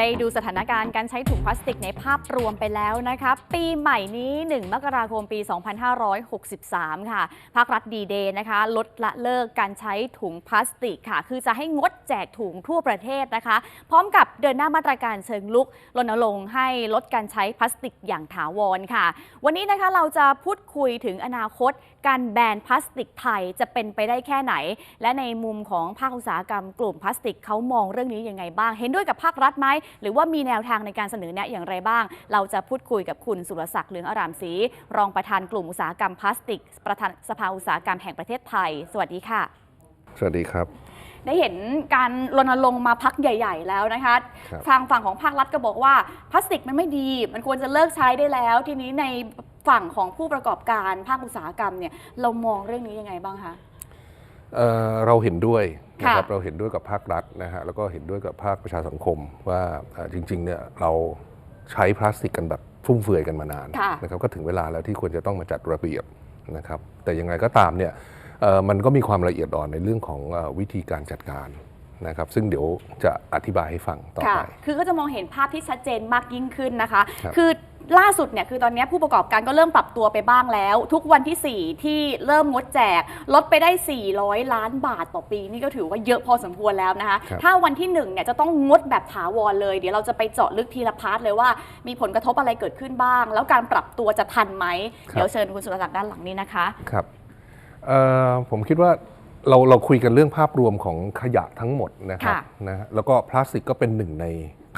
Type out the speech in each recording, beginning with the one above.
ได้ดูสถานการณ์การใช้ถุงพลาสติกในภาพรวมไปแล้วนะคะปีใหม่นี้ 1 มกราคมปี 2563 ค่ะ ภาครัฐดีเดย์นะคะ ลดละเลิกการใช้ถุงพลาสติกค่ะ คือจะให้งดแจกถุงทั่วประเทศนะคะ พร้อมกับเดินหน้ามาตรการเชิงลุกรณรงค์ให้ลดการใช้พลาสติกอย่างถาวรค่ะ วันนี้นะคะเราจะพูดคุยถึงอนาคตการแบนพลาสติกไทยจะเป็นไปได้แค่ไหน และในมุมของภาคอุตสาหกรรมกลุ่มพลาสติกเขามองเรื่องนี้ยังไงบ้าง เห็นด้วยกับภาครัฐไหม หรือว่ามีแนวทางในการเสนอแนะอย่างไรบ้าง เราจะพูดคุยกับคุณสุรศักดิ์เหลืองอารามศรีรองประธานกลุ่มอุตสาหกรรมพลาสติก ประธานสภาอุตสาหกรรมแห่งประเทศไทย สวัสดีค่ะ สวัสดีครับได้เห็นการรณรงค์มาพักใหญ่ ๆ แล้วนะคะครับทางฝั่งของภาครัฐก็บอกว่าพลาสติกมันไม่ดี มันควรจะเลิกใช้ได้แล้ว ทีนี้ใน ฝั่งของผู้ประกอบการภาคอุตสาหกรรมเนี่ยเรามองเรื่องนี้ยังไงบ้างคะเอ่อเราเห็นด้วยนะครับค่ะเราเห็นด้วยกับภาครัฐนะฮะแล้วก็เห็นด้วยกับภาคประชาสังคมว่าเอ่อจริงๆเนี่ยเราใช้พลาสติกกันแบบฟุ่มเฟือยกันมานานค่ะนะครับก็ถึงเวลาแล้วที่ควรจะต้องมาจัดระเบียบนะครับแต่ยังไงก็ตามเนี่ยเอ่อมันก็มีความละเอียดอ่อนในเรื่องของเอ่อวิธีการจัดการนะครับซึ่งเดี๋ยวจะอธิบายให้ฟังต่อค่ะไป คือก็จะมองเห็นภาพที่ชัดเจนมากยิ่งขึ้นนะคะครับคือ ล่าสุดเนี่ยคือตอนนี้ผู้ประกอบการก็เริ่มปรับตัวไปบ้างแล้ว ทุกวันที่ 4 ที่เริ่มงดแจก ลดไปได้ 400 ล้านบาทต่อปี นี่ก็ถือว่าเยอะพอสมควรแล้วนะคะครับถ้าวันที่1เนี่ยจะต้องงดแบบถาวรเลย เดี๋ยวเราจะไปเจาะลึกทีละพาร์ทเลยว่ามีผลกระทบอะไรเกิดขึ้นบ้าง แล้วการปรับตัวจะทันไหมเดี๋ยวเชิญคุณสุรศักดิ์ด้านหลังนี้นะคะครับเอ่อผมคิดว่าเราเราคุยกันเรื่องภาพรวมของขยะทั้งหมดนะครับค่ะนะฮะแล้วก็พลาสติกก็เป็นหนึ่งใน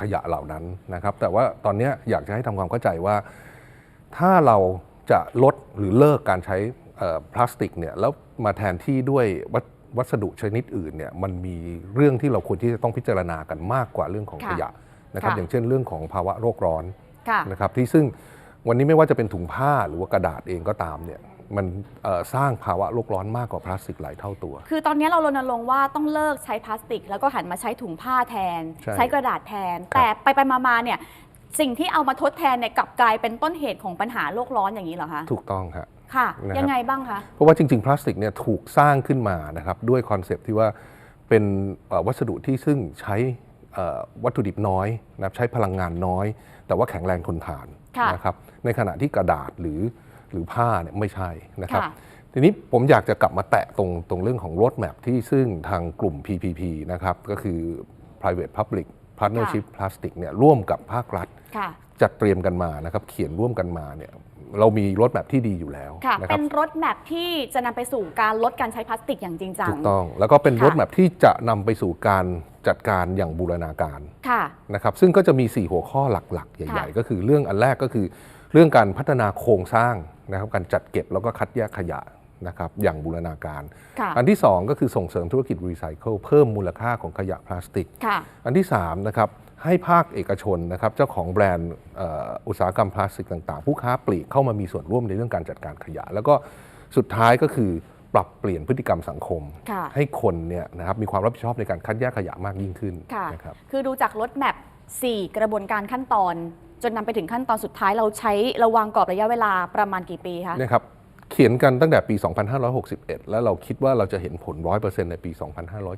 ขยะเหล่านั้นนะครับ แต่ว่าตอนเนี้ยอยากจะให้ทำความเข้าใจว่า ถ้าเราจะลดหรือเลิกการใช้เอ่อพลาสติกเนี่ยแล้วมาแทนที่ด้วยวัสวัสดุชนิดอื่นเนี่ยมันมีเรื่องที่เราควรที่จะต้องพิจารณากันมากกว่าเรื่องของค่ะขยะนะครับค่ะอย่างเช่นเรื่องของภาวะโลกร้อนค่ะนะครับที่ซึ่งวันนี้ไม่ว่าจะเป็นถุงผ้าหรือว่ากระดาษเองก็ตามเนี่ย มันเอ่อสร้างภาวะโลกร้อนมากกว่าพลาสติกหลายเท่าตัว คือตอนนี้เรารณรงค์ว่าต้องเลิกใช้พลาสติก แล้วก็หันมาใช้ถุงผ้าแทน ใช่ใช้กระดาษแทนครับแต่ไปไปๆมาๆเนี่ยสิ่งที่เอามาทดแทนเนี่ยกลับกลายเป็นต้นเหตุของปัญหาโลกร้อนอย่างนี้เหรอคะ ถูกต้องครับค่ะนะครับยังไงบ้างคะ เพราะว่าจริง ๆ พลาสติกเนี่ยถูกสร้างขึ้นมานะครับด้วยคอนเซปต์ที่ว่าเป็นเอ่อวัสดุที่ซึ่งใช้เอ่อวัตถุดิบน้อยนะครับใช้พลังงานน้อย แต่ว่าแข็งแรงทนทานค่ะนะครับในขณะที่กระดาษหรือ หรือผ้าเนี่ยไม่ใช่นะครับค่ะทีนี้ผมอยากจะกลับมาแตะตรงตรงเรื่องของ road map ที่ซึ่งทางกลุ่ม PPP นะครับก็คือ private public partnership plastic เนี่ยร่วมกับภาครัฐค่ะจัดเตรียมกันมานะครับเขียนร่วมกันมาเนี่ยเรามีรถแมพที่ดีอยู่แล้วค่ะนะคเป็รับนรถแมพที่จะนำไปสู่การลดการใช้พลาสติกอย่างจริงจังถูกต้อง แล้วก็เป็นค่ะรถแมพที่จะนำไปสู่การจัดการอย่างบูรณาการค่ะนะครับซึ่งก็จะมี 4 หัวข้อหลักๆ ใหญ่ค่ะๆก็คือเรื่องอันแรกก็คือ เรื่องการพัฒนาโครงสร้างนะครับการจัดเก็บแล้วก็คัดแยกขยะนะครับอย่างบูรณาการค่ะอันที่ 2 ก็คือส่งเสริมธุรกิจรีไซเคิลเพิ่มมูลค่าของขยะพลาสติกค่ะอันที่3นะครับให้ภาคเอกชนนะครับเจ้าของแบรนด์เอ่ออุตสาหกรรมพลาสติกต่างๆ ผู้ค้าปลีกเข้ามามีส่วนร่วมในเรื่องการจัดการขยะ แล้วก็สุดท้ายก็คือปรับเปลี่ยนพฤติกรรมสังคมค่ะให้คนเนี่ยนะครับมีความรับผิดชอบในการคัดแยกขยะมากยิ่งขึ้นค่ะนะครับคือดูจากรถแมพ4กระบวนการขั้นตอน จนนำไปถึงขั้นตอนสุดท้ายเราใช้ระวางกรอบระยะเวลาประมาณกี่ปีคะนะครับเขียนกันตั้งแต่ปี 2561 แล้วเราคิดว่าเราจะเห็นผล 100%ในปี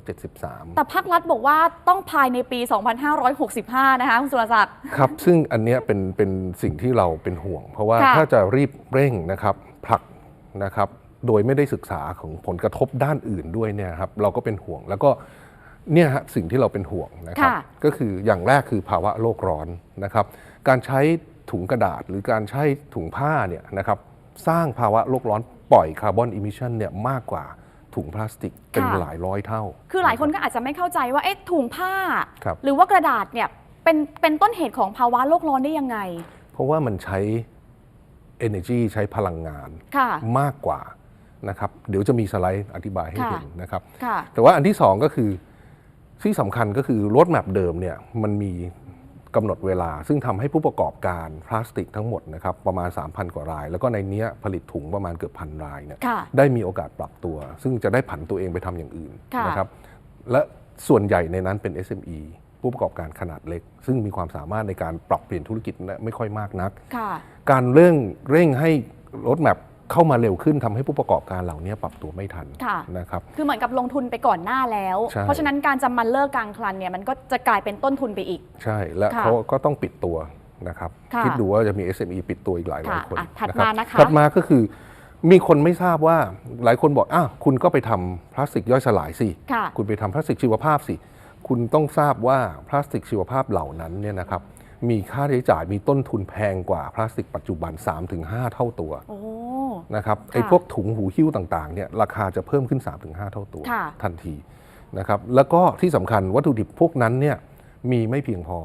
2573 แต่ภาครัฐบอกว่าต้องภายในปี 2565 นะคะคุณสุรศักดิ์ ครับ ซึ่งอันเนี้ยเป็นเป็นสิ่งที่เราเป็นห่วง เพราะว่าค่ะถ้าจะรีบเร่งนะครับผลักนะครับ โดยไม่ได้ศึกษาของผลกระทบด้านอื่นด้วยเนี่ยครับเราก็เป็นห่วงแล้วก็เนี่ยฮะสิ่งที่เราเป็นห่วงนะครับค่ะก็คืออย่างแรกคือภาวะโลกร้อนนะครับ การใช้ถุงกระดาษหรือการใช้ถุงผ้าเนี่ยนะครับสร้างภาวะโลกร้อนปล่อยคาร์บอนอิมิชันเนี่ยมากกว่าถุงพลาสติกเป็นค่ะหลายร้อยเท่า คือหลายคนก็อาจจะไม่เข้าใจว่าเอ๊ะถุงผ้าครับหรือว่ากระดาษเนี่ยเป็นเป็นต้นเหตุของภาวะโลกร้อนได้ยังไง เพราะว่ามันใช้ energy ใช้พลังงานค่ะมากกว่านะครับเดี๋ยวจะมีสไลด์อธิบายให้ค่ะเห็นนะครับค่ะแต่ว่าอันที่สองก็คือที่สำคัญก็คือรถแมพเดิมเนี่ยมันมี กำหนดเวลา ซึ่งทำให้ผู้ประกอบการพลาสติกทั้งหมดนะครับประมาณ 3,000 กว่าราย แล้วก็ในเนี้ยผลิตถุงประมาณเกือบพันรายเนี่ยค่ะได้มีโอกาสปรับตัว ซึ่งจะได้ผันตัวเองไปทำอย่างอื่นค่ะนะครับและส่วนใหญ่ในนั้นเป็น SME ผู้ประกอบการขนาดเล็ก ซึ่งมีความสามารถในการปรับเปลี่ยนธุรกิจไม่ค่อยมากนักค่ะการเร่งเร่งให้รถแมพ เข้ามาเร็วขึ้นทำให้ผู้ประกอบการเหล่านี้ปรับตัวไม่ทันค่ะนะครับ คือเหมือนกับลงทุนไปก่อนหน้าแล้วใช่เพราะฉะนั้นการจะมาเลิกกลางคันเนี่ยมันก็จะกลายเป็นต้นทุนไปอีก ใช่ และค่ะเขาก็ต้องปิดตัวนะครับค่ะคิดดูว่าจะมี SME ปิดตัวอีกหลายร้อยค่ะคนอะถัดรับมานะคะถัดมาก็คือ มีคนไม่ทราบว่าหลายคนบอกอ้าวคุณก็ไปทำพลาสติกย่อยสลายสิค่ะคุณไปทำพลาสติกชีวภาพสิ คุณต้องทราบว่าพลาสติกชีวภาพเหล่านั้นเนี่ยนะครับมีค่าใช้จ่ายมีต้นทุนแพงกว่าพลาสติกปัจจุบัน 3-5 เท่าตัวโอ้ นะครับค่ะไอ้พวกถุงหูหิ้วต่างๆเนี่ยราคาจะเพิ่มขึ้น 3-5 เท่าตัวค่ะทันทีนะครับแล้วก็ที่สำคัญวัตถุดิบพวกนั้นเนี่ยมีไม่เพียงพอ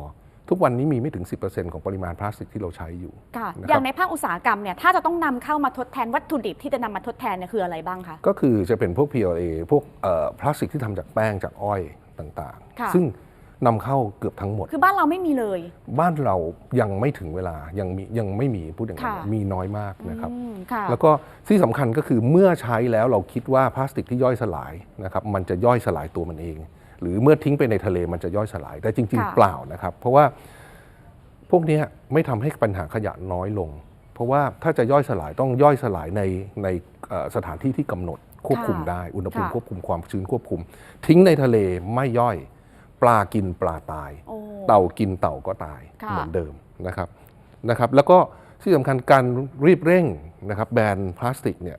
ทุกวันนี้มีไม่ถึง 10%ของปริมาณพลาสติกที่เราใช้อยู่ค่ะนะครับอย่างในภาคอุตสาหกรรมเนี่ยถ้าจะต้องนำเข้ามาทดแทนวัตถุดิบที่จะนำมาทดแทนเนี่ยคืออะไรบ้างคะก็คือจะเป็นพวก PLA พวกเอ่อพลาสติกที่ทำจากแป้งจากอ้อยต่างค่ะๆซึ่ง นำเข้าเกือบทั้งหมด คือบ้านเราไม่มีเลย บ้านเรายังไม่ถึงเวลายังมียังไม่มีพูดอย่างนั้นค่ะ มีน้อยมากนะครับ อืมค่ะ แล้วก็ที่สำคัญก็คือเมื่อใช้แล้วเราคิดว่าพลาสติกที่ย่อยสลายนะครับมันจะย่อยสลายตัวมันเอง หรือเมื่อทิ้งไปในทะเลมันจะย่อยสลายแต่จริง ค่ะ ๆ เปล่านะครับ เพราะว่าพวกเนี้ยไม่ทำให้ปัญหาขยะน้อยลง เพราะว่าถ้าจะย่อยสลายต้องย่อยสลายในในเอ่อสถานที่ที่กำหนดควบคุมได้ อุณหภูมิค่ะ ควบคุมความชื้นควบคุม ทิ้งในทะเลไม่ย่อย ปลากินปลาตาย โอ้ เต่ากินเต่าก็ตายค่ะ เหมือนเดิมนะครับนะครับ แล้วก็ที่สำคัญการรีบเร่งนะครับแบนพลาสติกเนี่ย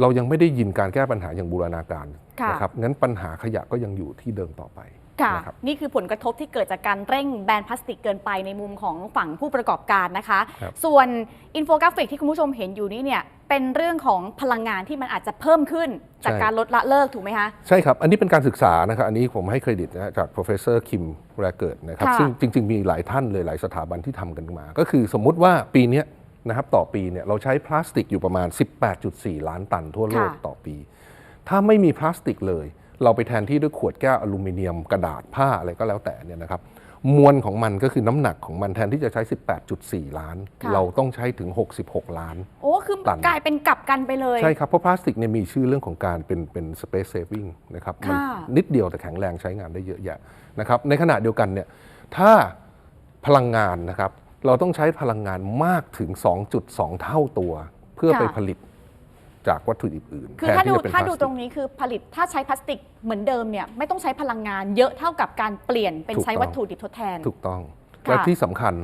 เรายังไม่ได้ยินการแก้ปัญหาอย่างบูรณาการค่ะ นะครับงั้นปัญหาขยะก็ยังอยู่ที่เดิมต่อไป ค่ะ นะครับ นี่คือผลกระทบที่เกิดจากการเร่งแบนพลาสติกเกินไปในมุมของฝั่งผู้ประกอบการนะคะ ครับ ส่วนอินโฟกราฟิกที่คุณผู้ชมเห็นอยู่นี้เนี่ยเป็นเรื่องของพลังงานที่มันอาจจะเพิ่มขึ้น จากการลดละเลิกถูกไหมคะ ใช่ครับ อันนี้เป็นการศึกษานะครับ อันนี้ผมให้เครดิตนะจาก professor Kim r a g e r t นะครับ ค่ะ ซึ่งจริง ๆ มีหลายท่านเลยหลายสถาบันที่ทำกันมา ก็คือสมมุติว่าปีเนี้ยนะครับต่อปีเนี่ยเราใช้พลาสติกอยู่ประมาณ 18.4 ล้านตันทั่วโลกค่ะ ต่อปี ถ้าไม่มีพลาสติกเลย เราไปแทนที่ด้วยขวดแก้วอลูมิเนียมกระดาษผ้าอะไรก็แล้วแต่เนี่ยนะครับมวลของมันก็คือน้ำหนักของมันแทนที่จะใช้ 18.4 ล้าน ค่ะ เราต้องใช้ถึง 66 ล้าน โอ้คือตัน กลายเป็นกลับกันไปเลย ใช่ครับ เพราะพลาสติกเนี่ยมีชื่อเรื่องของการเป็นเป็น space saving นะครับมันค่ะ นิดเดียวแต่แข็งแรงใช้งานได้เยอะแยะนะครับในขณะเดียวกันเนี่ยถ้าพลังงานนะครับ เราต้องใช้พลังงานมากถึง 2.2 เท่าตัว เพื่อไปผลิต จากวัตถุดิบอื่นคือแทนถ้าที่ดูจะเป็นพถ้าลาสดูติตรงนี้คือผลิตถ้าใช้พลาสติกเหมือนเดิมเนี่ยไม่ต้องใช้พลังงานเยอะเท่ากับการเปลี่ยนเป็นถูกใช้ต้องวัตถุดิบทดแทน ถูกต้องค่ะและที่สำคัญ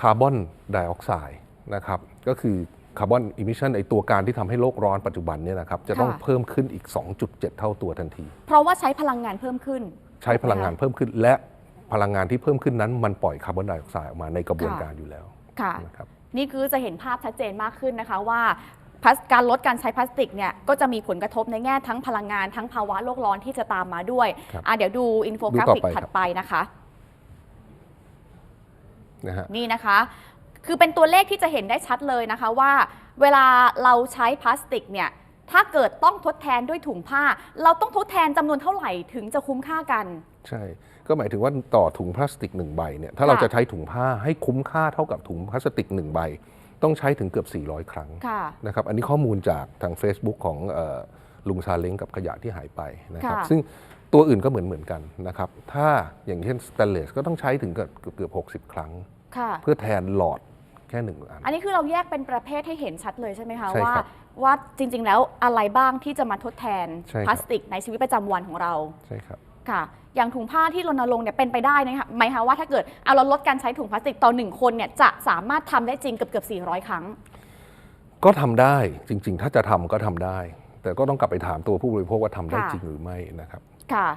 คาร์บอนไดออกไซด์นะครับก็คือคาร์บอนอิมิชันไอตัวการที่ทำให้โลกร้อนปัจจุบันเนี่ยนะครับจะต้องค่ะเพิ่มขึ้นอีก 2.7 เท่าตัวทันที เพราะว่าใช้พลังงานเพิ่มขึ้น ใช้พลังงานเพิ่มขึ้น และพลังงานที่เพิ่มขึ้นนั้น มันปล่อยคาร์บอนไดออกไซด์ออกมาในกระบวนค่ะการอยู่แล้วค่ะนะครับนี่คือจะเห็นภาพชัดเจนมากขึ้นนะคะว่าพลาส การลดการใช้พลาสติกเนี่ยก็จะมีผลกระทบในแง่ทั้งพลังงานทั้งภาวะโลกร้อนที่จะตามมาด้วยครับอะเดี๋ยวดูอินโฟกราฟิกดูต่อไป ถัดไปนะคะ นะฮะ นี่นะคะ คือเป็นตัวเลขที่จะเห็นได้ชัดเลยนะคะว่า เวลาเราใช้พลาสติกเนี่ย ถ้าเกิดต้องทดแทนด้วยถุงผ้า เราต้องทดแทนจำนวนเท่าไหร่ถึงจะคุ้มค่ากัน ใช่ ก็หมายถึงว่าต่อถุงพลาสติกหนึ่งใบเนี่ย ถ้าเราค่ะ จะใช้ถุงผ้าให้คุ้มค่าเท่ากับถุงพลาสติกหนึ่งใบ ต้องใช้ถึงเกือบ 400 ครั้งค่ะนะครับอันนี้ข้อมูลจากทาง Facebook ของเอ่อลุงซาเล้งกับขยะที่หายไปนะครับค่ะซึ่งตัวอื่นก็เหมือนเหมือนกันนะครับถ้าอย่างเช่นสแตนเลสก็ต้องใช้ถึงเกือบเกือบเกือบ60 ครั้งค่ะเพื่อแทนหลอดแค่หนึ่งอัน อันนี้คือเราแยกเป็นประเภทให้เห็นชัดเลยใช่ไหมคะใช่ว่าครับว่าจริงๆ แล้วอะไรบ้างที่จะมาทดแทนใช่ครับพลาสติกในชีวิตประจำวันของเราใช่ครับค่ะ อย่างถุงผ้าที่รณรงค์เนี่ยเป็นไปได้นะคะไหมคะว่าถ้าเกิดเอาเราลดการใช้ถุงพลาสติกต่อหนึ่งคนเนี่ยจะสามารถทำได้จริงเกือบเกือบ400 ครั้ง ก็ทำได้จริง ๆ ถ้าจะทำก็ทำได้ แต่ก็ต้องกลับไปถามตัวผู้บริโภคว่าทำได้ค่ะจริงหรือไม่นะครับ ค่ะ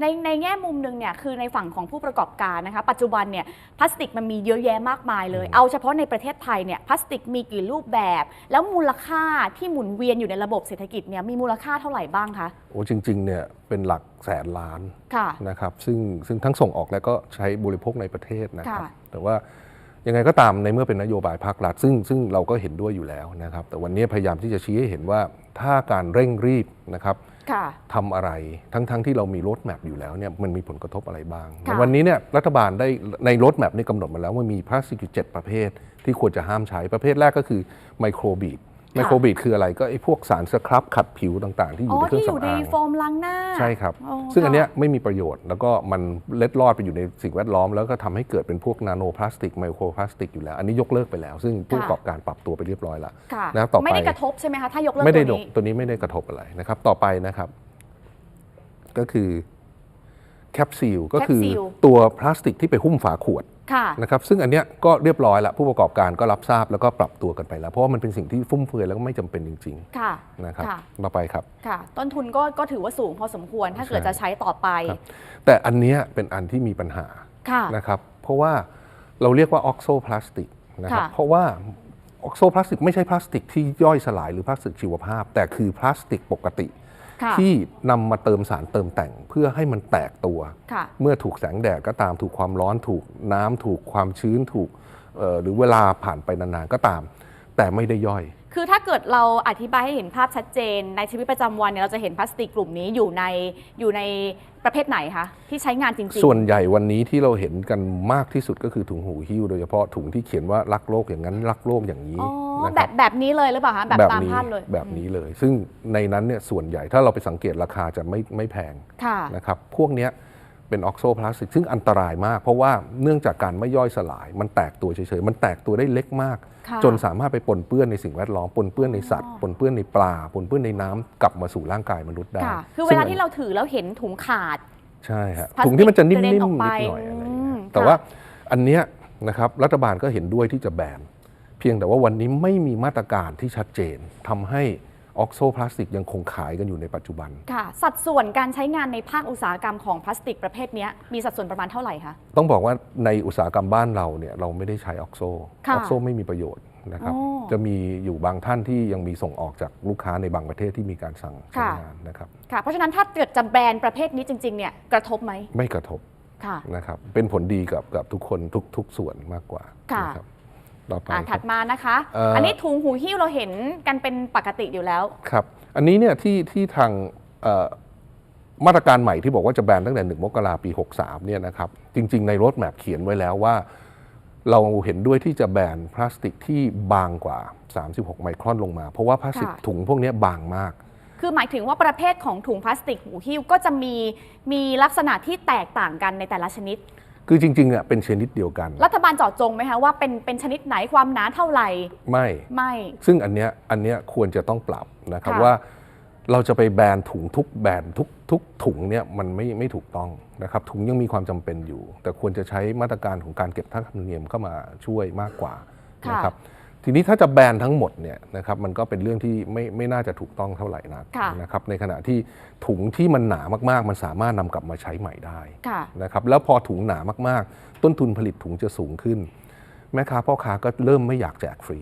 ในในแง่มุมหนึ่งเนี่ยคือในฝั่งของผู้ประกอบการนะคะ ปัจจุบันเนี่ยพลาสติกมันมีเยอะแยะมากมายเลยอืมเอาเฉพาะในประเทศไทยเนี่ยพลาสติกมีกี่รูปแบบ แล้วมูลค่าที่หมุนเวียนอยู่ในระบบเศรษฐกิจเนี่ยมีมูลค่าเท่าไหร่บ้างคะโอ้จริงๆเนี่ยเป็นหลักแสนล้านค่ะนะครับซึ่งซึ่งทั้งส่งออกและก็ใช้บริโภคในประเทศนะครับค่ะแต่ว่ายังไงก็ตามในเมื่อเป็นนโยบายภาครัฐ ซึ่งซึ่งเราก็เห็นด้วยอยู่แล้วนะครับ แต่วันนี้พยายามที่จะชี้ให้เห็นว่าถ้าการเร่งรีบนะครับค่ะ ทำอะไรทั้งๆทที่เรามีรถแมพอยู่แล้วเนี่ยมันมีผลกระทบอะไรบ้างค่ะวันนี้เนี่ยรัฐบาลได้ในรถแมพนี่กำหนดมาแล้วว่ามีพลาสติกอยู่เจ็ดประเภท ที่ควรจะห้ามใช้ประเภทแรกก็คือไมโครบีด ไมโครบีดคืออะไรก็ไอ้พวกสารสครับขัดผิวต่างๆ ที่ออ๋ยู่อในเครื่อที่งอยู่สำในอางโฟมล้างหน้า ใช่ครับอ๋อซึ่งอันเนี้ยค่ะไม่มีประโยชน์ แล้วก็มันเล็ดลอดไปอยู่ในสิ่งแวดล้อม แล้วก็ทำให้เกิดเป็นพวกนาโนพลาสติกไมโครพลาสติกอยู่แล้ว อันนี้ยกเลิกไปแล้ว ซึ่งผู้ประกอบการปรับตัวไปเรียบร้อยแล้วค่ะนะต่อไปไม่ได้กระทบใช่ไหมคะถ้ายกเลิกไม่ได้ตัวดกนี้ตัวนี้ไม่ได้กระทบอะไรนะครับ ต่อไปนะครับ ก็คือแคปซีลก็คือแคปซูลตัวพลาสติกที่ไปหุ้มฝาขวดค่ะ นะครับซึ่งอันเนี้ยก็เรียบร้อยแล้วผู้ประกอบการก็รับทราบแล้วก็ปรับตัวกันไปแล้ว เพราะว่ามันเป็นสิ่งที่ฟุ่มเฟือยแล้วก็ไม่จำเป็นจริงค่ะๆนะครับค่ะต่อไปครับค่ะ ต้นทุนก็ก็ถือว่าสูงพอสมควรถ้าเกิดใช่จะใช้ต่อไปครับแต่อันเนี้ยเป็นอันที่มีปัญหาค่ะนะครับเพราะว่าเราเรียกว่าออกโซพลาสติกนะครับค่ะเพราะว่าออกโซพลาสติกไม่ใช่พลาสติกที่ย่อยสลายหรือพลาสติกชีวภาพ แต่คือพลาสติกปกติค่ะ ที่นำมาเติมสารเติมแต่งเพื่อให้มันแตกตัวค่ะเมื่อถูกแสงแดดก็ตามถูกความร้อนถูกน้ำถูกความชื้นถูกเอ่อหรือเวลาผ่านไปนานๆก็ตาม แต่ไม่ได้ย่อย คือถ้าเกิดเราอธิบายให้เห็นภาพชัดเจน ในชีวิตประจำวันเนี่ยเราจะเห็นพลาสติกกลุ่มนี้อยู่ในอยู่ในประเภทไหนคะที่ใช้งานจริงๆ ส่วนใหญ่วันนี้ที่เราเห็นกันมากที่สุดก็คือถุงหูหิ้วโดยเฉพาะถุงที่เขียนว่ารักโลกอย่างนั้นรักโลกอย่างนี้อ๋อนะแบครับบแบบนี้เลยหรือเปล่าคะแบบตามนี้ภาพเลยแบบนี้เลย ซึ่งในนั้นเนี่ยส่วนใหญ่ถ้าเราไปสังเกตราคาจะไม่ไม่แพงค่ะ นะครับพวกเนี้ย เป็นออกโซพลาสติกซึ่งอันตรายมาก เพราะว่าเนื่องจากการไม่ย่อยสลาย มันแตกตัวเฉยๆ มันแตกตัวได้เล็กมากค่ะจนสามารถไปปนเปื้อนในสิ่งแวดล้อมปนเปื้อนในสัตว์ปนเปื้อนในปลาปนเปื้อนในน้ำกลับมาสู่ร่างกายมนุษย์ได้ค่ะคือเวซึ่งลาอันที่เราถือแล้วเห็นถุงขาดใช่ฮะพลาสติกถุงที่มันจะนิ่กระเด็มนๆออกนิไปดหน่อยอะไรอย่างเงี้อืยมแต่ค่ะว่าอันเนี้ยนะครับรัฐบาลก็เห็นด้วยที่จะแบนเพียงแต่ว่าวันนี้ไม่มีมาตรการที่ชัดเจนทำให้ ออกโซพลาสติกยังคงขายกันอยู่ในปัจจุบัน ค่ะ สัดส่วนการใช้งานในภาคอุตสาหกรรมของพลาสติกประเภทเนี้ยมีสัดส่วนประมาณเท่าไหร่คะ ต้องบอกว่าในอุตสาหกรรมบ้านเราเนี่ยเราไม่ได้ใช้ออกโซอค่ะอกโซไม่มีประโยชน์นะครับอ๋อจะมีอยู่บางท่านที่ยังมีส่งออกจากลูกค้าในบางประเทศที่มีการสั่งใช้ค่ะงานนะครับ ค่ะ เพราะฉะนั้นถ้าเกิดจะแบนประเภทนี้จริงๆเนี่ยกระทบไหม ไม่กระทบค่ะนะครับ เป็นผลดีกับกับทุกคนทุกทุกส่วนมากกว่าค่ะนะครับ ต่อไปอ่าคถัรับดมานะคะ เอ่ออั อันนี้ถุงหูหิ้วเราเห็นกันเป็นปกติอยู่แล้ว ครับ อันนี้เนี่ยที่ที่ทางเอ่อมาตรการใหม่ที่บอกว่าจะแบนตั้งแต่ 1 มกราปี 63 เนี่ยนะครับ จริง ๆ ในรถแมพเขียนไว้แล้วว่า เราเห็นด้วยที่จะแบนพลาสติกที่บางกว่า 36 ไมครอนลงมา เพราะว่าพลาสติกค่ะ ถุงพวกเนี้ยบางมาก คือหมายถึงว่าประเภทของถุงพลาสติกหูหิ้วก็จะมีมีลักษณะที่แตกต่างกันในแต่ละชนิด คือจริงๆเนี่ยเป็นชนิดเดียวกัน รัฐบาลเจาะจงไหมคะว่าเป็นเป็นชนิดไหนความหนาเท่าไหร่ ไม่ไม่ ซึ่งอันเนี้ยอันเนี้ยควรจะต้องปรับนะครับค่ะว่าเราจะไปแบนถุงทุกแบรนด์ทุกทุกถุงเนี่ยมันไม่ไม่ถูกต้องนะครับถุงยังมีความจำเป็นอยู่ แต่ควรจะใช้มาตรการของการเก็บค่าธรรมเนียมเข้ามาช่วยมากกว่าค่ะ นะครับ ทีนี้ถ้าจะแบนทั้งหมดเนี่ยนะครับมันก็เป็นเรื่องที่ไม่ไม่น่าจะถูกต้องเท่าไหร่นักค่ะนะครับในขณะที่ถุงที่มันหนามากๆ มันสามารถนำกลับมาใช้ใหม่ได้ค่ะ นะครับแล้วพอถุงหนามากๆ ต้นทุนผลิตถุงจะสูงขึ้น แม่ค้าพ่อค้าก็เริ่มไม่อยากแจกฟรี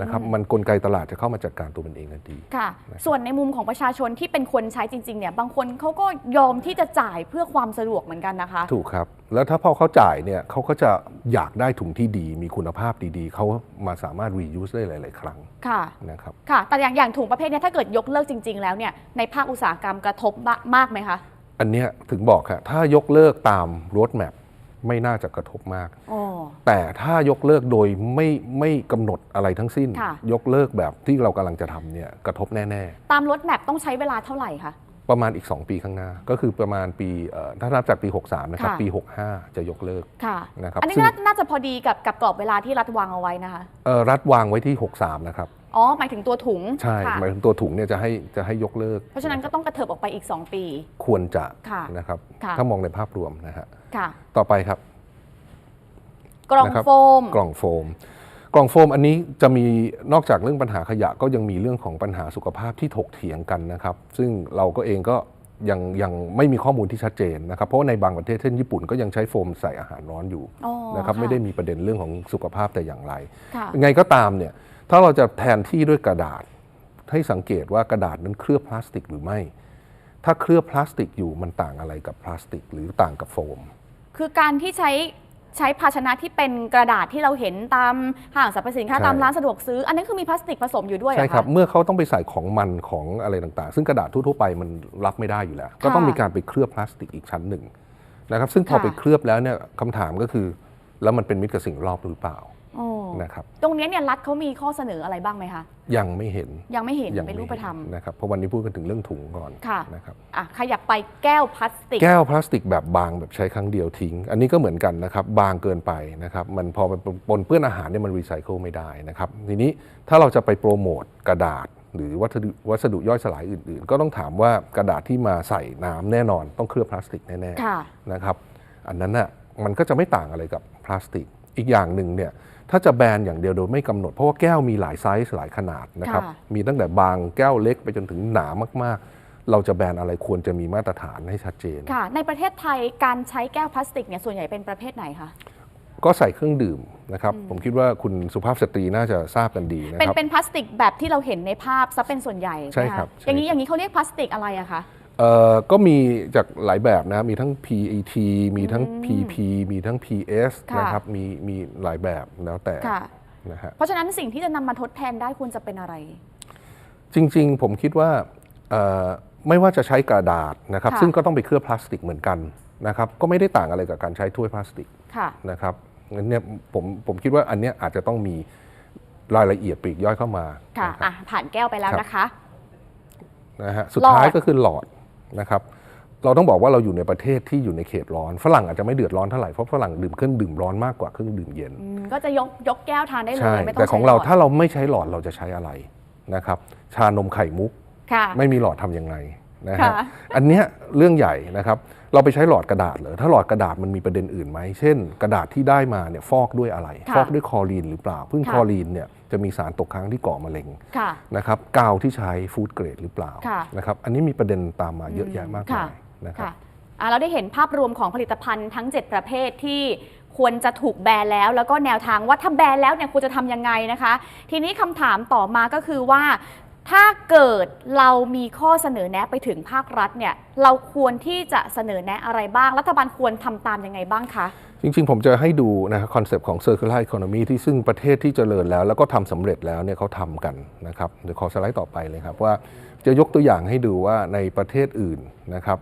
นะครับมันกลไกตลาดจะเข้ามาจัดการตัวมันเองทันทีค่ะ ส่วนในมุมของประชาชนที่เป็นคนใช้จริงๆเนี่ยบางคนเขาก็ยอมที่จะจ่ายเพื่อความสะดวกเหมือนกันนะคะ ถูกครับ แล้วถ้าพอเขาจ่ายเนี่ยเขาก็จะอยากได้ถุงที่ดี มีคุณภาพดีๆ เขามาสามารถ reuse ได้หลาย ๆ ครั้งค่ะนะครับค่ะ แต่อย่างอย่างถุงประเภทเนี้ยถ้าเกิดยกเลิกจริง ๆ แล้วเนี่ยในภาคอุตสาหกรรมกระทบมากมากไหมคะอันเนี้ยถึงบอกครับถ้ายกเลิกตาม road map ไม่น่าจะกระทบมาก อ๋อ แต่ถ้ายกเลิกโดยไม่ไม่กำหนดอะไรทั้งสิ้น ค่ะ ยกเลิกแบบที่เรากำลังจะทำเนี่ยกระทบแน่ๆตามรถแมพต้องใช้เวลาเท่าไหร่คะประมาณอีก 2 ปีข้างหน้า ก็คือประมาณปีเอ่อถ้านับจากปี 63 นะครับ ค่ะ ปี 65 จะยกเลิกค่ะ นะครับอันนี้ซึ่งน่าน่าจะพอดีกับกับกรอบเวลาที่รัฐวางเอาไว้นะคะ เอ่อรัฐวางไว้ที่ 63 นะครับ อ๋อ หมายถึงตัวถุงใช่ค่ะหมายถึงตัวถุงเนี่ยจะให้จะให้ยกเลิกเพราะฉะนั้นก็ต้องกระเถิบออกไปอีก 2 ปี ควรจะค่ะ นะครับ ค่ะ ถ้ามองในภาพรวมนะฮะค่ะ ต่อไปครับ กล่องนะครับโฟม กล่องโฟม กล่องโฟมอันนี้จะมีนอกจากเรื่องปัญหาขยะก็ยังมีเรื่องของปัญหาสุขภาพที่ถกเถียงกันนะครับ ซึ่งเราก็เองก็ยังยังไม่มีข้อมูลที่ชัดเจนนะครับ เพราะว่าในบางประเทศเช่นญี่ปุ่นก็ยังใช้โฟมใส่อาหารร้อนอยู่อ๋อนะครับค่ะไม่ได้มีประเด็นเรื่องของสุขภาพแต่อย่างไร ค่ะ ยังไงก็ตามเนี่ยถ้าเราจะแทนที่ด้วยกระดาษ ให้สังเกตว่ากระดาษนั้นเคลือบพลาสติกหรือไม่ ถ้าเคลือบพลาสติกอยู่มันต่างอะไรกับพลาสติก หรือต่างกับโฟม คือการที่ใช้ ใช้ภาชนะที่เป็นกระดาษที่เราเห็นตามห้างสรรพสินค้าใช่ ตามร้านสะดวกซื้อ อันนี้คือมีพลาสติกผสมอยู่ด้วยเหรใช่อครับคะเมื่อเขาต้องไปใส่ของมันของอะไรต่างๆ ซึ่งกระดาษทั่วๆไปมันรับไม่ได้อยู่แล้ว ก็ต้องมีการไปเคลือบพลาสติกอีกชั้นหนึ่งนะครับ ซึ่งพอค่ะ ไปเคลือบแล้วเนี่ยคำถามก็คือ แล้วมันเป็นมิตรกับสิ่งรอบหรือเปล่าอ๋อ นะครับตรงเนี้ยเนี่ยรัฐเขามีข้อเสนออะไรบ้างไหมคะยังไม่เห็นยังไม่เห็นยังเป็นรูปธรรมนะครับเพราะวันนี้พูดกันถึงเรื่องถุงก่อนค่ะนะครับอะขยับไปแก้วพลาสติก แก้วพลาสติกแบบบางแบบใช้ครั้งเดียวทิ้ง อันนี้ก็เหมือนกันนะครับบางเกินไปนะครับมันพอมันปนเปื้อนอาหารเนี่ยมันรีไซเคิลไม่ได้นะครับทีนี้ถ้าเราจะไปโปรโมทกระดาษหรือวัสดุวัสดุย่อยสลายอื่น ๆ ก็ต้องถามว่ากระดาษที่มาใส่น้ำแน่นอนต้องเคลือบพลาสติกแน่ค่ะๆนะครับอันนั้นน่ะมันก็จะไม่ต่างอะไรกับพลาสติก อีกอย่างหนึ่งเนี่ย ถ้าจะแบนอย่างเดียวโดยไม่กำหนด เพราะว่าแก้วมีหลายไซส์หลายขนาดนะครับค่ะมีตั้งแต่บางแก้วเล็กไปจนถึงหนามากๆ เราจะแบนอะไรควรจะมีมาตรฐานให้ชัดเจน ค่ะ ในประเทศไทยการใช้แก้วพลาสติกเนี่ยส่วนใหญ่เป็นประเภทไหนคะ ก็ใส่เครื่องดื่มนะครับ ผมคิดว่าคุณสุภาพสตรีน่าจะทราบกันดีนะเป็นครับเป็นพลาสติกแบบที่เราเห็นในภาพซะเป็นส่วนใหญ่ใช่ไหมะครับใช่อย่างนี้อย่างนี้เขาเรียกพลาสติกอะไรอะคะ เอ่อก็มีจากหลายแบบนะมีทั้ง PET มีทั้ง PP มีทั้ง PS ค่ะนะครับมีมีหลายแบบแล้วแต่ค่ะ นะฮะเพราะฉะนั้นสิ่งที่จะนำมาทดแทนได้ควรจะเป็นอะไร จริง ๆ ผมคิดว่าเอ่อไม่ว่าจะใช้กระดาษนะครับ ค่ะ ซึ่งก็ต้องไปเคลือบพลาสติกเหมือนกันนะครับก็ไม่ได้ต่างอะไรกับการใช้ถ้วยพลาสติก ค่ะ นะครับงั้นเนี่ยผมผมคิดว่าอันเนี้ยอาจจะต้องมีรายละเอียดปลีกย่อยเข้ามาค่ะนะครับอะ ผ่านแก้วไปแล้วครับนะคะ นะฮะสุดหลอดท้ายก็คือหลอด นะครับเราต้องบอกว่าเราอยู่ในประเทศที่อยู่ในเขตร้อน ฝรั่งอาจจะไม่เดือดร้อนเท่าไหร่ เพราะฝรั่งดื่มเครื่องดื่มร้อนมากกว่าเครื่องดื่มเย็นอืมก็จะยกยกแก้วทานได้เลใช่ยไม่ต้องแต่ของใช้เราหลดถ้าเราไม่ใช้หลอดเราจะใช้อะไรนะครับชานมไข่มุกค่ะไม่มีหลอดทำยังไงนะฮะค่ะอันเนี้ยเรื่องใหญ่นะครับเราไปใช้หลอดกระดาษเหรอถ้าหลอดกระดาษมันมีประเด็นอื่นไหมเช่น กระดาษที่ได้มาเนี่ยฟอกด้วยอะไรค่ะฟอกด้วยคลอรีนหรือเปล่าซึ่งค่ะคลอรีนเนี่ย จะมีสารตกค้างที่ก่อมะเร็งค่ะ นะครับกาวที่ใช้ฟู้ดเกรดหรือเปล่าค่ะ นะครับอันนี้มีประเด็นตามมาเยอะแยะมากค่ะมายนะครับ ค่ะอะเราได้เห็นภาพรวมของผลิตภัณฑ์ทั้ง 7 ประเภทที่ควรจะถูกแบนแล้ว แล้วก็แนวทางว่าถ้าแบนแล้วเนี่ยควรจะทำยังไงนะคะ ทีนี้คำถามต่อมาก็คือว่า ถ้าเกิดเรามีข้อเสนอแนะไปถึงภาครัฐเนี่ยเราควรที่จะเสนอแนะอะไรบ้าง รัฐบาลควรทำตามยังไงบ้างคะ จริงๆ ผมจะให้ดูนะครับคอนเซปต์ของ circular economy ที่ซึ่งประเทศที่เจริญแล้ว แล้วก็ทำสำเร็จแล้วเนี่ยเขาทำกันนะครับเดี๋ยวขอสไลด์ต่อไปเลยครับว่าจะยกตัวอย่างให้ดูว่าในประเทศอื่นนะครับ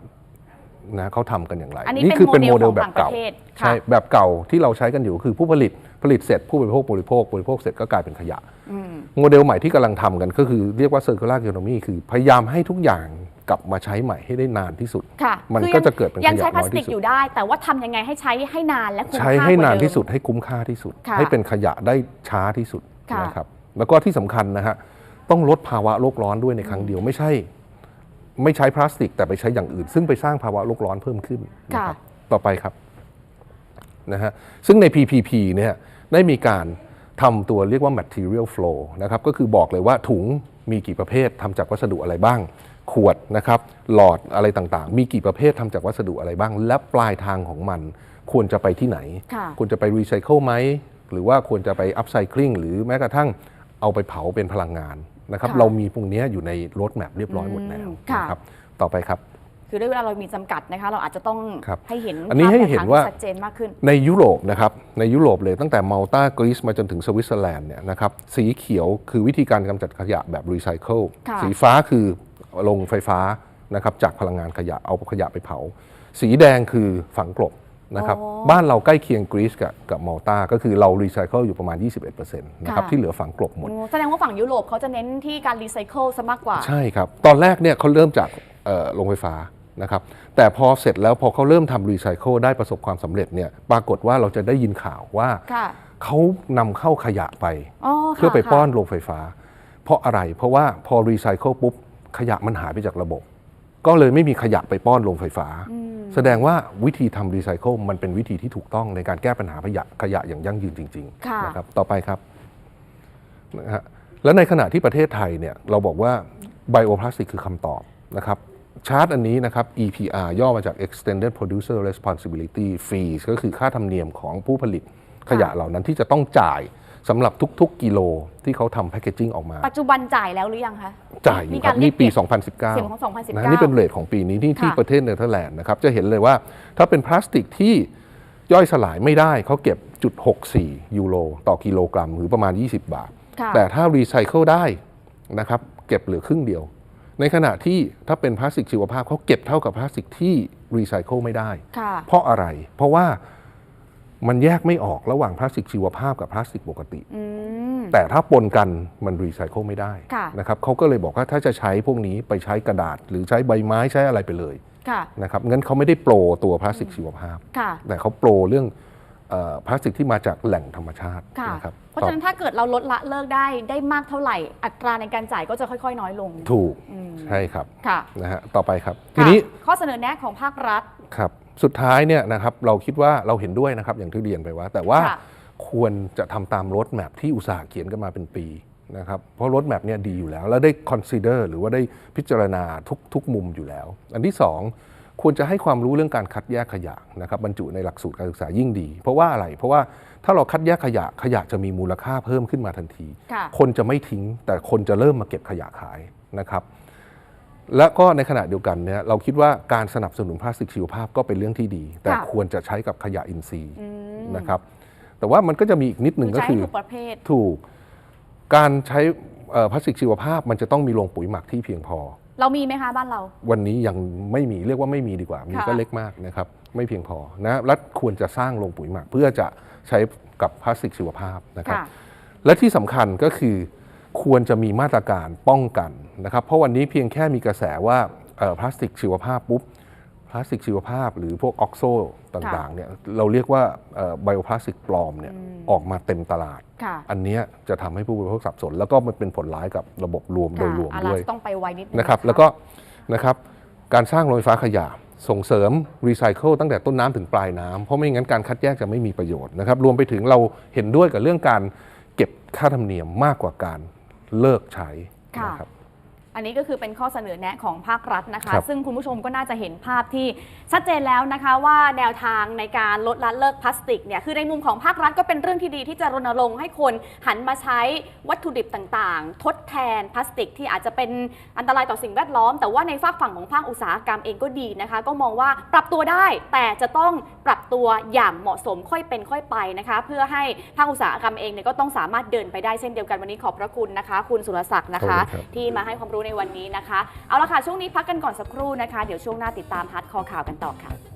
นะเขาทำกันอย่างไร อันนี้คืเป็นโมโมเดเดลลแบของบเก่าต่างประเทศค่ะใช่แบบเก่าที่เราใช้กันอยู่คือผู้ผลิต ผลิตเสร็จผู้บริโภคบริโภคบริโภคเสร็จก็กลายเป็นขยะอืมโมเดลใหม่ที่กำลังทำกันก็คือเรียกว่า circular economy คือพยายามให้ทุกอย่างกลับมาใช้ใหม่ให้ได้นานที่สุดค่ะมันคือก็ยังจะเกิดเป็นยังขยะใช้พลาน้สอยติกที่สุอดยู่ได้ แต่ว่าทำยังไงให้ใช้ให้นานและคุ้มใช้ค่าให้กว่นานเดิมที่สุดให้คุ้มค่าที่สุดค่ะให้เป็นขยะได้ช้าที่สุดค่ะนะครับแล้วก็ที่สำคัญนะฮะต้องลดภาวะโลกร้อนด้วยในครั้งเดียวไม่ใช่ ไม่ใช้พลาสติก แต่ไปใช้อย่างอื่น ซึ่งไปสร้างภาวะโลกร้อนเพิ่มขึ้นนะครับต่อไปครับนะฮะซึ่งใน PPP เนี่ย ได้มีการทำตัวเรียกว่า material flow นะครับก็คือบอกเลยว่าถุงมีกี่ประเภททำจากวัสดุอะไรบ้าง ขวดนะครับหลอดอะไรต่างๆ มีกี่ประเภททำจากวัสดุอะไรบ้าง และปลายทางของมันควรจะไปที่ไหน ค่ะควรจะไปรีไซเคิลไหม หรือว่าควรจะไปอัพไซคลิงหรือแม้กระทั่งเอาไปเผาเป็นพลังงานนะครับ ค่ะเรามีพวกนี้อยู่ในรถแมพเรียบร้อยหมดแล้วอืมค่ะ นะครับ ต่อไปครับ คือด้วยเวลาเรามีจำกัดนะคะเราอาจจะต้องครับให้เห็นอันนี้ให้เห็นภพแตกต่งว่าที่ชัดเจนมากขึ้น ในยุโรปนะครับในยุโรปเลยตั้งแต่มาลตากรีซมาจนถึงสวิตเซอร์แลนด์เนี่ยนะครับสีเขียวคือวิธีการกำจัดขยะแบบรีไซเคิลค่ะสีฟ้าคือลงไฟฟ้านะครับจากพลังงานขยะเอาขยะไปเผา สีแดงคือฝังกลบ นะครับอ๋อบ้านเราใกล้เคียงกรีซกับกับมาลตาก็คือเรารีไซเคิลอยู่ประมาณ 21%นะครับค่ะ ที่เหลือฝังกลบหมดโอ้แสดงว่าฝั่งยุโรปเขาจะเน้นที่การรีไซเคิลซะมากกว่า ใช่ครับ ตอนแรกเนี่ยเขาเริ่มจากเอ่อโรงไฟฟ้านะครับแต่พอเสร็จแล้วพอเขาเริ่มทำรีไซเคิลได้ประสบความสำเร็จเนี่ยปรากฏว่าเราจะได้ยินข่าวว่าค่ะเขานำเข้าขยะไป อ๋อค่ะเพื่อไปป้อนค่ะโรงไฟฟ้า เพราะอะไรเพราะว่าพอรีไซเคิลปุ๊บขยะมันหายไปจากระบบ ก็เลยไม่มีขยะไปป้อนโรงไฟฟ้า แสดงว่าวิธีทำรีไซเคิลมันเป็นวิธีที่ถูกต้องในการแก้ปัญหาขยะขยะอย่างยั่งยืนจริงค่ะ ๆนะครับต่อไปครับนะฮะแล้วในขณะที่ประเทศไทยเนี่ยเราบอกว่าไบโอพลาสติกคือคำตอบนะครับชาร์ตอันนี้นะครับ EPR ย่อมาจาก Extended Producer Responsibility Fees ก็คือค่าธรรมเนียมของผู้ผลิตขยะเหล่านั้นที่จะต้องจ่าย สำหรับทุก ๆ กิโลที่เขาทำแพคเกจิ้งออกมา ปัจจุบันจ่ายแล้วหรือยังคะ จ่ายอยู่มีครักาบนี่ปีเรียกเก็บ2019เสียงของ 2019 นะนี่เป็นเรทของปีนี้ที่ที่ค่ะ ประเทศเนเธอร์แลนด์นะครับ จะเห็นเลยว่าถ้าเป็นพลาสติกที่ย่อยสลายไม่ได้เขาเก็บจุด64 ยูโรต่อกิโลกรัมหรือประมาณ 20 บาท ค่ะ แต่ถ้ารีไซเคิลได้นะครับเก็บเหลือครึ่งเดียว ในขณะที่ถ้าเป็นพลาสติกชีวภาพเขาเก็บเท่ากับพลาสติกที่รีไซเคิลไม่ได้ ค่ะ เพราะอะไร เพราะว่า มันแยกไม่ออกระหว่างพลาสติกชีวภาพกับพลาสติกปกติอืมแต่ถ้าปนกันมันรีไซเคิลไม่ได้ค่ะนะครับเขาก็เลยบอกว่าถ้าจะใช้พวกนี้ไปใช้กระดาษ หรือใช้ใบไม้ใช้อะไรไปเลยค่ะนะครับงั้นเขาไม่ได้โปรตัวพลาสติกชีวภาพค่ะแต่เขาโปรเรื่องเออพลาสติกที่มาจากแหล่งธรรมชาติค่ะนะครับเพราะฉะนั้นถ้าเกิดเราลดละเลิกได้ได้มากเท่าไหร่ อัตราในการจ่ายก็จะค่อยๆ น้อยลง ถูกอืมใช่ครับค่ะนะฮะต่อไปครับ ทีค่ะนี้ข้อเสนอแนะของภาครัฐ ครับสุดท้ายเนี่ยนะครับเราคิดว่าเราเห็นด้วยนะครับอย่างที่เรียนไปว่า แต่ว่าค่ะควรจะทำตามรถแมพที่อุตสาห์เขียนกันมาเป็นปีนะครับเพราะรถแมพเนี่ยดีอยู่แล้ว แล้วได้ consider หรือว่าได้พิจารณาทุกทุกมุมอยู่แล้ว อันที่สองควรจะให้ความรู้เรื่องการคัดแยกขยะนะครับบรรจุในหลักสูตรการศึกษายิ่งดี เพราะว่าอะไร เพราะว่าถ้าเราคัดแยกขยะขยะจะมีมูลค่าเพิ่มขึ้นมาทันทีค่ะคนจะไม่ทิ้ง แต่คนจะเริ่มมาเก็บขยะขายนะครับ และก็ในขณะเดียวกันเนี่ยเราคิดว่าการสนับสนุนพลาสติกชีวภาพก็เป็นเรื่องที่ดี แต่ค่ะ ควรจะใช้กับขยะอินทรีย์อืมนะครับ แต่ว่ามันก็จะมีอีกนิดหนึ่งก็ใช้คือทุกประเภท ถูกการใช้เอ่อพลาสติกชีวภาพมันจะต้องมีโรงปุ๋ยหมักที่เพียงพอ เรามีไหมคะบ้านเรา วันนี้ยังไม่มีเรียกว่าไม่มีดีกว่า มีค่ะ ก็เล็กมากนะครับ ไม่เพียงพอนะรัฐควรจะสร้างโรงปุ๋ยหมัก เพื่อจะใช้กับพลาสติกชีวภาพนะครับค่ะและที่สำคัญก็คือ ควรจะมีมาตรการป้องกันนะครับ เพราะวันนี้เพียงแค่มีกระแสว่าเอ่อพลาสติกชีวภาพปุ๊บพลาสติกชีวภาพ หรือพวกออกโซต่างๆเนี่ยเราเรียกว่าไบโอพลาสติกปลอมเนี่ยออกมาเต็มตลาดค่ะอันเนี้ยจะทำให้ผู้บริโภคสับสน แล้วก็มันเป็นผลร้ายกับระบบรวมโดยรวมอาด้วยจะต้องไปไวนิดนึงนะครับ แล้วก็นะครับการสร้างโรงไฟฟ้าขยะส่งเสริมรีไซเคิลตั้งแต่ต้นน้ำถึงปลายน้ำเพราะไม่งั้นการคัดแยกจะไม่มีประโยชน์นะครับ รวมไปถึงเราเห็นด้วยกับเรื่องการเก็บค่าธรรมเนียมมากกว่าการ เลิกใช้นะครับ อันนี้ก็คือเป็นข้อเสนอแนะของภาครัฐนะคะครับซึ่งคุณผู้ชมก็น่าจะเห็นภาพที่ชัดเจนแล้วนะคะ ว่าแนวทางในการลดละเลิกพลาสติกเนี่ยคือในมุมของภาครัฐก็เป็นเรื่องที่ดีที่จะรณรงค์ให้คนหันมาใช้วัตถุดิบต่างๆ ทดแทนพลาสติก ที่อาจจะเป็นอันตรายต่อสิ่งแวดล้อม แต่ว่าในฝากฝั่งของภาคอุตสาหกรรมเองก็ดีนะคะ ก็มองว่าปรับตัวได้แต่จะต้องปรับตัวอย่างเหมาะสมค่อยเป็นค่อยไปนะคะ เพื่อให้ภาคอุตสาหกรรมเองเนี่ยก็ต้องสามารถเดินไปได้เช่นเดียวกันวันนี้ขอบพระคุณนะคะ คุณสุรศักดิ์นะคะขอบคุณครับที่มาให้ความรู้ในวันนี้นะคะ เอาละค่ะ ช่วงนี้พักกันก่อนสักครู่นะคะ เดี๋ยวช่วงหน้าติดตามฮาร์ดคอข่าวกันต่อค่ะ